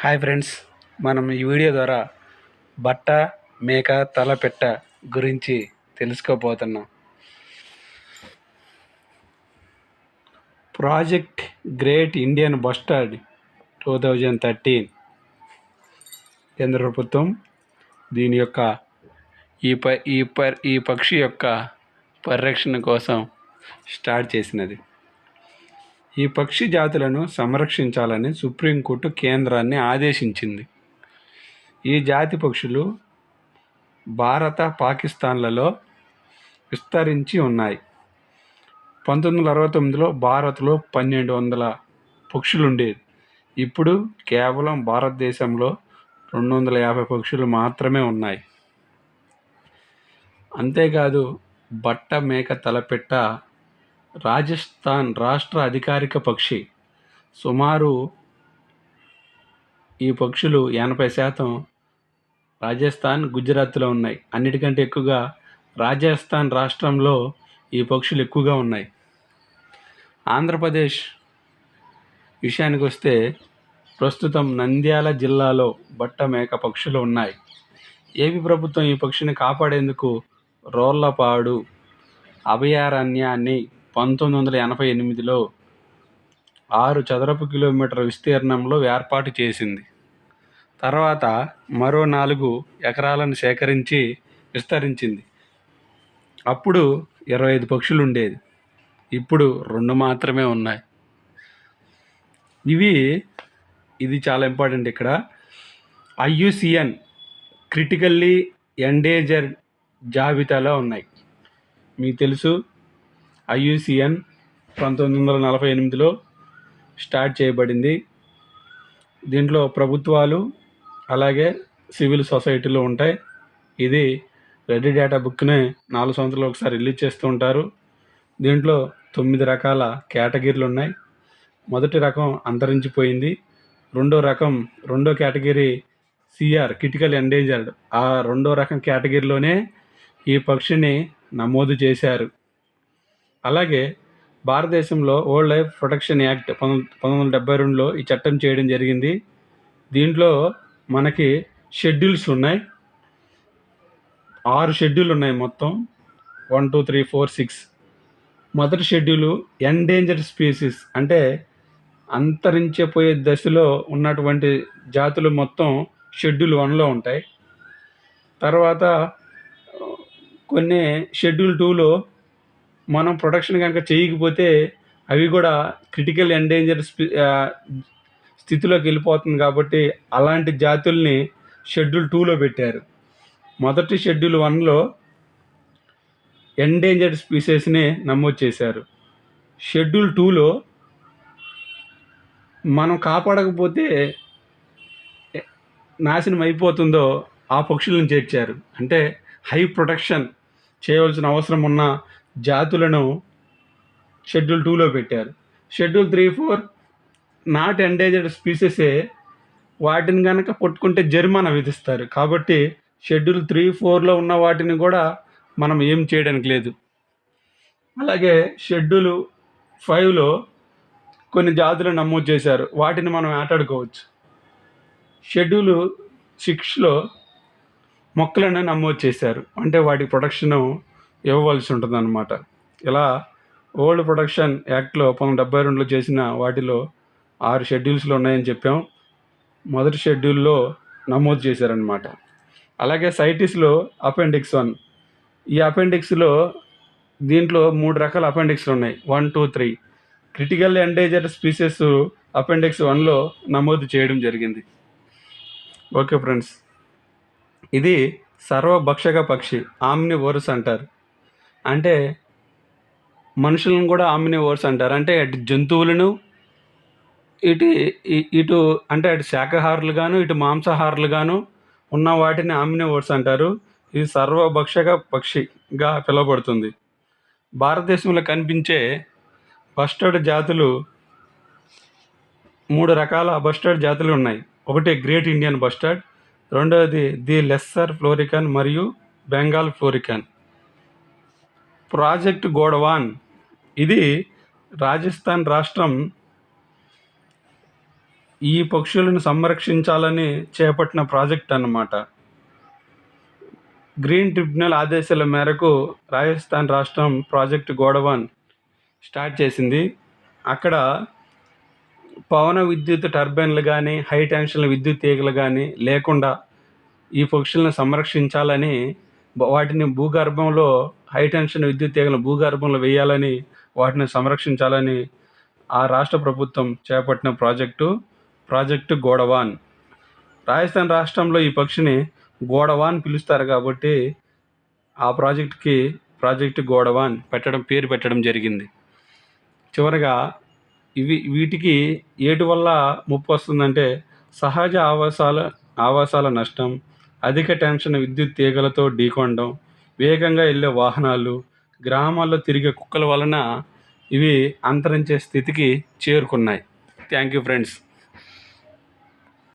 Hi friends మనం ఈ video ద్వారా బట్ట మేక తలపెట్ట గురించి తెలుసుకోబోతున్నాం. Project great Indian bustard two thousand thirteen. కేంద్ర ప్రభుత్వం దీని యొక్క ఈ ప ఈ ప ఈ పక్షి యొక్క పరిరక్షణ కోసం స్టార్ట్ చేసినది. ఈ పక్షి జాతులను సంరక్షించాలని సుప్రీంకోర్టు కేంద్రాన్ని ఆదేశించింది. ఈ జాతి పక్షులు భారత పాకిస్తాన్లలో విస్తరించి ఉన్నాయి. పంతొమ్మిది వందల అరవై తొమ్మిదిలో భారత్లో పన్నెండు వందల పక్షులు ఉండేది ఇప్పుడు కేవలం భారతదేశంలో రెండు వందల యాభై పక్షులు మాత్రమే ఉన్నాయి. అంతేకాదు బట్ట మేక తలపెట్ట రాజస్థాన్ రాష్ట్ర అధికారిక పక్షి. సుమారు ఈ పక్షులు ఎనభై శాతం రాజస్థాన్ గుజరాత్లో ఉన్నాయి. అన్నిటికంటే ఎక్కువగా రాజస్థాన్ రాష్ట్రంలో ఈ పక్షులు ఎక్కువగా ఉన్నాయి. ఆంధ్రప్రదేశ్ విషయానికి వస్తే ప్రస్తుతం నంద్యాల జిల్లాలో బట్ట మేక పక్షులు ఉన్నాయి. ఏపీ ప్రభుత్వం ఈ పక్షిని కాపాడేందుకు రోళ్ళపాడు అభయారణ్యాన్ని పంతొమ్మిది వందల ఎనభై ఎనిమిదిలో ఆరు చదరపు కిలోమీటర్ విస్తీర్ణంలో ఏర్పాటు చేసింది. తర్వాత మరో నాలుగు ఎకరాలను సేకరించి విస్తరించింది. అప్పుడు ఇరవై ఐదు పక్షులు ఉండేది. ఇప్పుడు రెండు మాత్రమే ఉన్నాయి. ఇవి ఇది చాలా ఇంపార్టెంట్ ఇక్కడ. ఐయుసిఎన్ క్రిటికల్లీ ఎండేజర్ జాబితాలో ఉన్నాయి. మీకు తెలుసు ఐయుసిఎన్ పంతొమ్మిది వందల నలభై ఎనిమిదిలో స్టార్ట్ చేయబడింది. దీంట్లో ప్రభుత్వాలు అలాగే సివిల్ సొసైటీలు ఉంటాయి. ఇది రెడ్ డేటా బుక్ని నాలుగు సంవత్సరాలు ఒకసారి రిలీజ్ చేస్తూ ఉంటారు. దీంట్లో తొమ్మిది రకాల కేటగిరీలు ఉన్నాయి. మొదటి రకం అంతరించిపోయింది. రెండో రకం రెండో కేటగిరీ సిఆర్ క్రిటికల్ ఎండేంజర్డ్. ఆ రెండో రకం కేటగిరీలోనే ఈ పక్షిని నమోదు చేశారు. అలాగే భారతదేశంలో ఓల్డ్ లైఫ్ ప్రొటెక్షన్ యాక్ట్ పంతొమ్మిది పంతొమ్మిది వందల డెబ్బై రెండులో ఈ చట్టం చేయడం జరిగింది. దీంట్లో మనకి షెడ్యూల్స్ ఉన్నాయి. ఆరు షెడ్యూల్ ఉన్నాయి మొత్తం. One two three four six. మొదటి షెడ్యూలు ఎండేంజర్డ్ స్పీసీస్ అంటే అంతరించిపోయే దశలో ఉన్నటువంటి జాతులు మొత్తం షెడ్యూల్ వన్లో ఉంటాయి. తర్వాత కొన్ని షెడ్యూల్ టూలో మనం ప్రొటెక్షన్ కనుక చేయకపోతే అవి కూడా క్రిటికల్ ఎండేంజర్ స్థితిలోకి వెళ్ళిపోతుంది కాబట్టి అలాంటి జాతుల్ని షెడ్యూల్ టూలో పెట్టారు. మొదటి షెడ్యూల్ వన్లో ఎండేంజర్డ్ స్పీసెస్ని నమోదు చేశారు. షెడ్యూల్ టూలో మనం కాపాడకపోతే నాశనం అయిపోతుందో ఆ పక్షులను చేర్చారు. అంటే హై ప్రొటెక్షన్ చేయవలసిన అవసరం ఉన్న జాతులను షెడ్యూల్ టూలో పెట్టారు. Schedule three four not endangered స్పీసెసే వాటిని కనుక పట్టుకుంటే జరిమానా విధిస్తారు. కాబట్టి షెడ్యూల్ త్రీ ఫోర్లో ఉన్న వాటిని కూడా మనం ఏం చేయడానికి లేదు. అలాగే షెడ్యూల్ ఫైవ్లో కొన్ని జాతులు నమోదు చేశారు. వాటిని మనం ఆటాడుకోవచ్చు. షెడ్యూల్ సిక్స్లో మొక్కలను నమోదు చేశారు. అంటే వాటి ప్రొడక్షను ఇవ్వవలసి ఉంటుందన్నమాట. ఇలా ఓల్డ్ ప్రొడక్షన్ యాక్ట్లో పంతొమ్మిది డెబ్బై రెండులో చేసిన వాటిలో ఆరు షెడ్యూల్స్లో ఉన్నాయని చెప్పాం. మొదటి షెడ్యూల్లో నమోదు చేశారనమాట అలాగే సైటిస్లో అపెండిక్స్ వన్. ఈ అపెండిక్స్లో దీంట్లో మూడు రకాల అపెండిక్స్లు ఉన్నాయి. One two three. Critical endangered species appendix వన్లో నమోదు చేయడం జరిగింది. Okay friends. ఇది సర్వభక్షక పక్షి ఆమ్ని ఓరస్ అంటారు. అంటే మనుషులను కూడా ఆమ్ని ఓరస్ అంటారు. అంటే అటు జంతువులను ఇటు ఇ- ఇటు అంటే అటు శాకాహారులుగాను ఇటు మాంసాహారులుగాను ఉన్న వాటిని ఆమ్ని ఓర్స్ అంటారు. ఇది సర్వభక్షక పక్షిగా పిలువబడుతుంది. భారతదేశంలో కనిపించే బస్టర్డ్ జాతులు మూడు రకాల బస్టర్డ్ జాతులు ఉన్నాయి. ఒకటి గ్రేట్ ఇండియన్ బస్టర్డ్ రెండవది ది లెస్సర్ ఫ్లోరికన్ మరియు బెంగాల్ ఫ్లోరికన్. ప్రాజెక్ట్ గోడవాన్. ఇది రాజస్థాన్ రాష్ట్రం ఈ పక్షులను సంరక్షించాలని చేపట్టిన ప్రాజెక్ట్ అన్నమాట. గ్రీన్ ట్రిబ్యునల్ ఆదేశాల మేరకు రాజస్థాన్ రాష్ట్రం ప్రాజెక్ట్ గోడవాన్ స్టార్ట్ చేసింది. అక్కడ పవన విద్యుత్ టర్బైన్లు కానీ హై టెన్షన్ల విద్యుత్ తీగలు కానీ లేకుండా ఈ పక్షులను సంరక్షించాలని వాటిని భూగర్భంలో హై టెన్షన్ విద్యుత్ తీగలను భూగర్భంలో వేయాలని వాటిని సంరక్షించాలని ఆ రాష్ట్ర ప్రభుత్వం చేపట్టిన ప్రాజెక్టు ప్రాజెక్టు గోడవాన్. రాజస్థాన్ రాష్ట్రంలో ఈ పక్షిని గోడవాన్ పిలుస్తారు కాబట్టి ఆ ప్రాజెక్ట్కి ప్రాజెక్టు గోడవాన్ పెట్టడం పేరు పెట్టడం జరిగింది. చివరగా ఇవి వీటికి ఏటి వల్ల ముప్పు వస్తుందంటే సహజ ఆవాసాల ఆవాసాల నష్టం అధిక టెన్షన్ విద్యుత్ తీగలతో ఢీకొనడం వేగంగా వెళ్ళే వాహనాలు గ్రామాల్లో తిరిగే కుక్కల వలన ఇవి అంతరించే స్థితికి చేరుకున్నాయి. Thank you friends